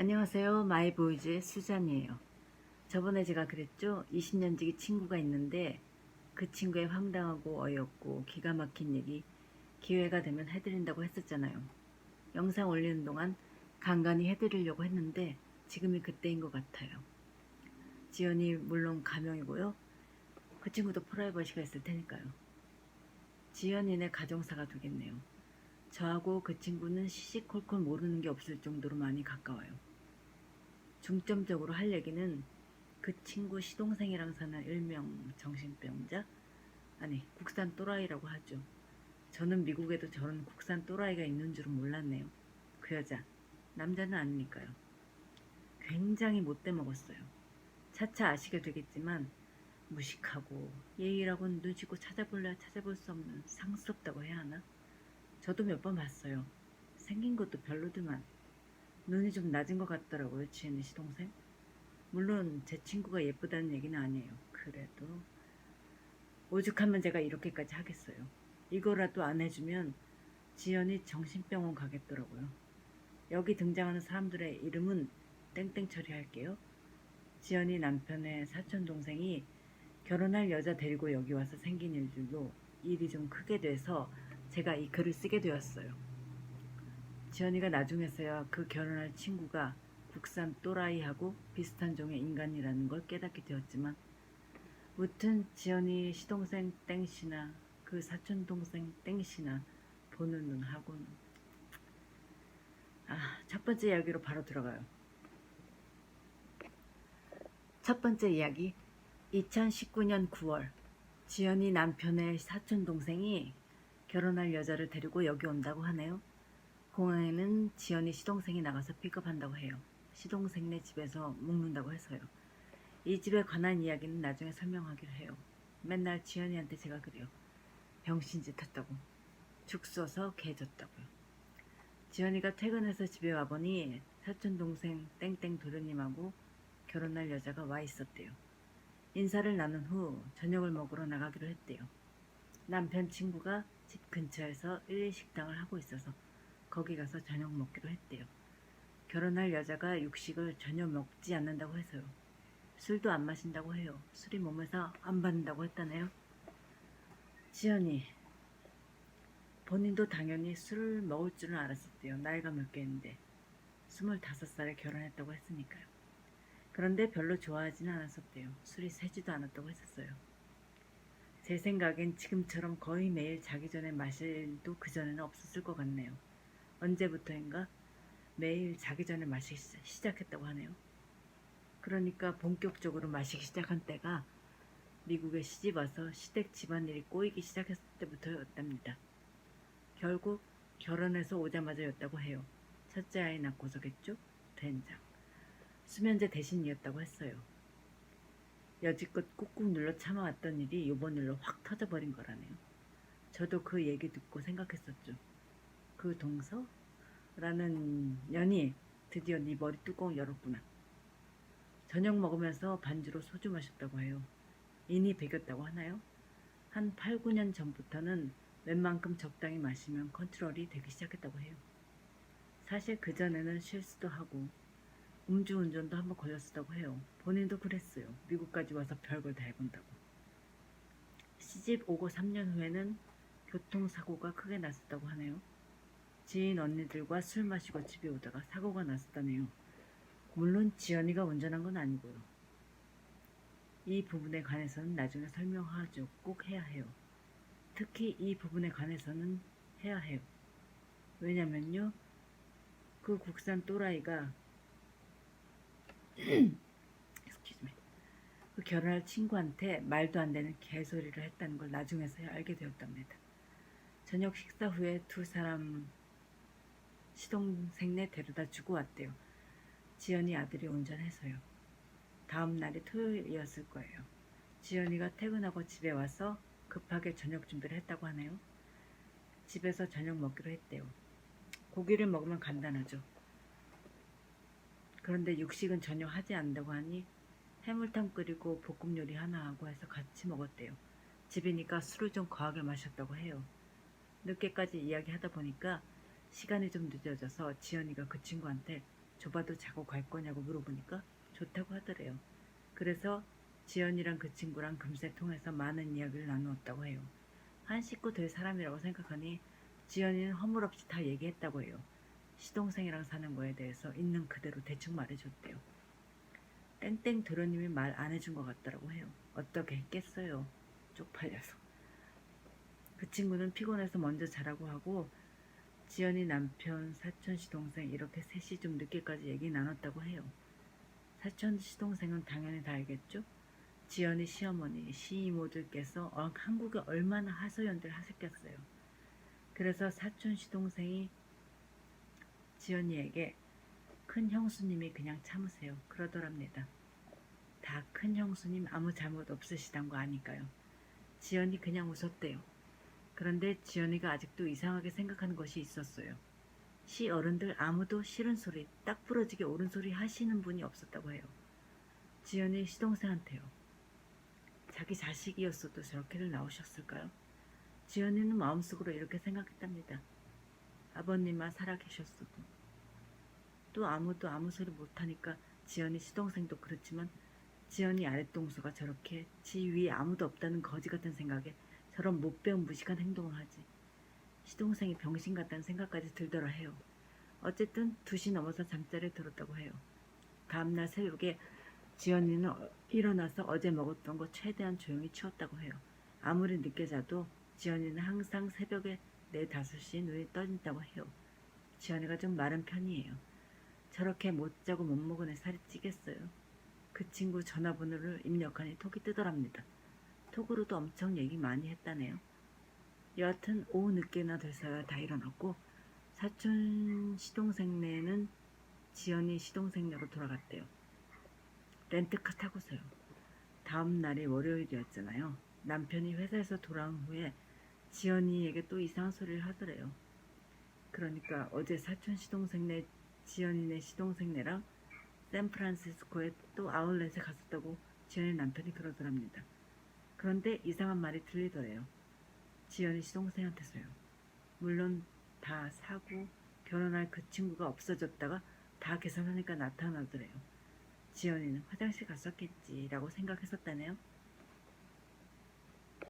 안녕하세요. 마이보이즈의 수잔이에요. 저번에 제가 그랬죠? 20년 지기 친구가 있는데 그 친구의 황당하고 어이없고 기가 막힌 얘기 기회가 되면 해드린다고 했었잖아요. 영상 올리는 동안 간간히 해드리려고 했는데 지금이 그때인 것 같아요. 지연이 물론 가명이고요. 그 친구도 프라이버시가 있을 테니까요. 지연이네 가정사가 되겠네요. 저하고 그 친구는 시시콜콜 모르는 게 없을 정도로 많이 가까워요. 중점적으로 할 얘기는 그 친구 시동생이랑 사는 일명 정신병자? 아니, 국산 또라이라고 하죠. 저는 미국에도 저런 국산 또라이가 있는 줄은 몰랐네요. 그 여자, 남자는 아니니까요. 굉장히 못돼 먹었어요. 차차 아시게 되겠지만 무식하고 예의라고는 눈치고 찾아볼래야 찾아볼 수 없는 상스럽다고 해야 하나? 저도 몇 번 봤어요. 생긴 것도 별로더만 눈이 좀 낮은 것 같더라고요. 지은이 시동생. 물론 제 친구가 예쁘다는 얘기는 아니에요. 그래도 오죽하면 제가 이렇게까지 하겠어요. 이거라도 안 해주면 지연이 정신병원 가겠더라고요. 여기 등장하는 사람들의 이름은 땡땡 처리할게요. 지연이 남편의 사촌 동생이 결혼할 여자 데리고 여기 와서 생긴 일들로 일이 좀 크게 돼서 제가 이 글을 쓰게 되었어요. 지연이가 나중에서야 그 결혼할 친구가 국산 또라이하고 비슷한 종의 인간이라는 걸 깨닫게 되었지만 무튼 지연이 시동생 땡씨나 그 사촌 동생 땡씨나 보는 눈하고는 아, 첫 번째 이야기로 바로 들어가요. 첫 번째 이야기 2019년 9월 지연이 남편의 사촌 동생이 결혼할 여자를 데리고 여기 온다고 하네요. 공항에는 지연이 시동생이 나가서 픽업한다고 해요. 시동생네 집에서 묵는다고 해서요. 이 집에 관한 이야기는 나중에 설명하기로 해요. 맨날 지연이한테 제가 그래요. 병신짓 했다고. 죽 써서 개 줬다고요. 지연이가 퇴근해서 집에 와보니 사촌 동생 땡땡 도련님하고 결혼할 여자가 와 있었대요. 인사를 나눈 후 저녁을 먹으러 나가기로 했대요. 남편 친구가 집 근처에서 1일 식당을 하고 있어서 거기 가서 저녁 먹기로 했대요. 결혼할 여자가 육식을 전혀 먹지 않는다고 해서요. 술도 안 마신다고 해요. 술이 몸에서 안 받는다고 했다네요. 지연이 본인도 당연히 술을 먹을 줄은 알았었대요. 나이가 몇 개인데 25살에 결혼했다고 했으니까요. 그런데 별로 좋아하지는 않았었대요. 술이 세지도 않았다고 했었어요. 제 생각엔 지금처럼 거의 매일 자기 전에 마실 일도 그전에는 없었을 것 같네요. 언제부터인가 매일 자기 전에 마시기 시작- 시작했다고 하네요. 그러니까 본격적으로 마시기 시작한 때가 미국에 시집 와서 시댁 집안일이 꼬이기 시작했을 때부터였답니다. 결국 결혼해서 오자마자였다고 해요. 첫째 아이 낳고서겠죠? 된장. 수면제 대신이었다고 했어요. 여지껏 꾹꾹 눌러 참아왔던 일이 이번 일로 확 터져버린 거라네요. 저도 그 얘기 듣고 생각했었죠. 그 동서? 라는 년이 드디어 네 머리 뚜껑을 열었구나. 저녁 먹으면서 반주로 소주 마셨다고 해요. 인이 배겼다고 하나요? 한 8, 9년 전부터는 웬만큼 적당히 마시면 컨트롤이 되기 시작했다고 해요. 사실 그전에는 실수도 하고 음주운전도 한번 걸렸었다고 해요. 본인도 그랬어요. 미국까지 와서 별걸 다 해본다고. 시집 오고 3년 후에는 교통사고가 크게 났었다고 하네요. 지인 언니들과 술 마시고 집에 오다가 사고가 났었다네요. 물론 지연이가 운전한 건 아니고요. 이 부분에 관해서는 나중에 설명하죠. 꼭 해야 해요. 특히 이 부분에 관해서는 해야 해요. 왜냐면요. 그 국산 또라이가. 그 결혼할 친구한테 말도 안 되는 개소리를 했다는 걸 나중에서야 알게 되었답니다. 저녁 식사 후에 두 사람 시동생네 데려다 주고 왔대요. 지연이 아들이 운전해서요. 다음 날이 토요일이었을 거예요. 지연이가 퇴근하고 집에 와서 급하게 저녁 준비를 했다고 하네요. 집에서 저녁 먹기로 했대요. 고기를 먹으면 간단하죠. 그런데 육식은 전혀 하지 않는다고 하니 해물탕 끓이고 볶음 요리 하나 하고 해서 같이 먹었대요. 집이니까 술을 좀 거하게 마셨다고 해요. 늦게까지 이야기하다 보니까 시간이 좀 늦어져서 지연이가 그 친구한테 좁아도 자고 갈 거냐고 물어보니까 좋다고 하더래요. 그래서 지연이랑 그 친구랑 금세 통해서 많은 이야기를 나누었다고 해요. 한 식구 될 사람이라고 생각하니 지연이는 허물없이 다 얘기했다고 해요. 시동생이랑 사는 거에 대해서 있는 그대로 대충 말해줬대요. 땡땡 도련님이 말 안 해준 것 같더라고 해요. 어떻게 했겠어요. 쪽팔려서. 그 친구는 피곤해서 먼저 자라고 하고 지연이 남편, 사촌 시동생 이렇게 셋이 좀 늦게까지 얘기 나눴다고 해요. 사촌 시동생은 당연히 다 알겠죠? 지연이 시어머니, 시이모들께서 어, 한국에 얼마나 하소연들 하셨겠어요. 그래서 사촌 시동생이 지연이에게 큰 형수님이 그냥 참으세요. 그러더랍니다. 다 큰 형수님 아무 잘못 없으시단 거 아니까요. 지연이 그냥 웃었대요. 그런데 지연이가 아직도 이상하게 생각하는 것이 있었어요. 시 어른들 아무도 싫은 소리, 딱 부러지게 옳은 소리 하시는 분이 없었다고 해요. 지연이 시동생한테요. 자기 자식이었어도 저렇게들 나오셨을까요? 지연이는 마음속으로 이렇게 생각했답니다. 아버님만 살아계셨어도. 또 아무도 아무 소리 못하니까 지연이 시동생도 그렇지만 지연이 아랫동서가 저렇게 지 위에 아무도 없다는 거지 같은 생각에 저런 못 배운 무식한 행동을 하지. 시동생이 병신 같다는 생각까지 들더라 해요. 어쨌든 2시 넘어서 잠자리에 들었다고 해요. 다음날 새벽에 지연이는 어- 일어나서 어제 먹었던 거 최대한 조용히 치웠다고 해요. 아무리 늦게 자도 지연이는 항상 새벽에 4, 5시에 눈이 떠진다고 해요. 지연이가 좀 마른 편이에요. 저렇게 못 자고 못 먹은 애 살이 찌겠어요. 그 친구 전화번호를 입력하니 톡이 뜨더랍니다. 톡으로도 엄청 얘기 많이 했다네요. 여하튼 오후 늦게나 돼서야 다 일어났고 사촌 시동생네는 지연이 시동생네로 돌아갔대요. 렌트카 타고서요. 다음 날이 월요일이었잖아요. 남편이 회사에서 돌아온 후에 지연이에게 또 이상한 소리를 하더래요. 그러니까 어제 사촌 시동생네 지연이네 시동생네랑 샌프란시스코에 또 아울렛에 갔었다고 지연이 남편이 그러더랍니다. 그런데 이상한 말이 들리더래요. 지연이 시동생한테서요. 물론 다 사고 결혼할 그 친구가 없어졌다가 다 계산하니까 나타나더래요. 지연이는 화장실 갔었겠지라고 생각했었다네요.